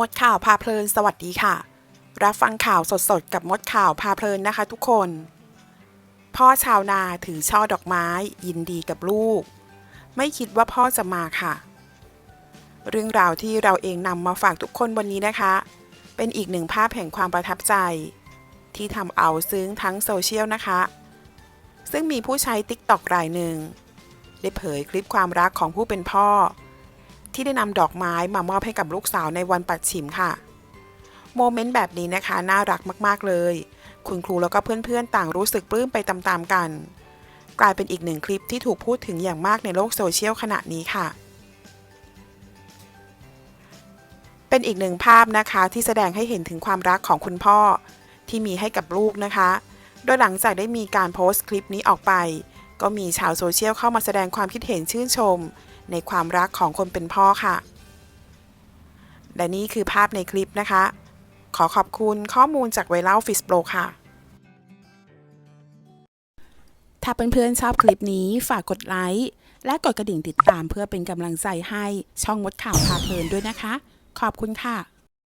มดข่าวพาเพลินสวัสดีค่ะ รับฟังข่าวสดๆ กับมดข่าวพาเพลินนะคะทุกคน พ่อชาวนาถือช่อดอกไม้ยินดีกับลูก ไม่คิดว่าพ่อจะมาค่ะ เรื่องราวที่เราเองนำมาฝากทุกคนวันนี้นะคะ เป็นอีกหนึ่งภาพแห่งความประทับใจ ที่ทำเอาซึ้งทั้งโซเชียลนะคะ ซึ่งมีผู้ใช้ TikTok รายหนึ่งได้เผยคลิปความรักของผู้เป็นพ่อ ที่ได้นำดอกไม้มามอบให้กับลูกสาวในวันปัดฉิมค่ะ โมเมนต์แบบนี้นะคะน่ารักมากๆเลย คุณครูแล้วก็เพื่อนๆ ต่างรู้สึกปลื้มไปตามๆกัน กลายเป็นอีกหนึ่งคลิปที่ถูกพูดถึงอย่างมากในโลกโซเชียลขณะนี้ค่ะ เป็นอีกหนึ่งภาพนะคะที่แสดงให้เห็นถึงความรักของคุณพ่อที่มีให้กับลูกนะคะ โดยหลังจากได้มีการโพสต์คลิปนี้ออกไป ก็มีชาวโซเชียลเข้ามาแสดงความคิดเห็นชื่นชม ในความรักของคนเป็นพ่อค่ะ และนี่คือภาพในคลิปนะคะ ขอขอบคุณข้อมูลจากไวเล่าฟิสโปรค่ะ ถ้าเพื่อนๆชอบคลิปนี้ฝากกดไลค์และกดกระดิ่งติดตามเพื่อเป็นกำลังใจให้ช่องมดข่าวพาเพลินด้วยนะคะ ขอบคุณค่ะ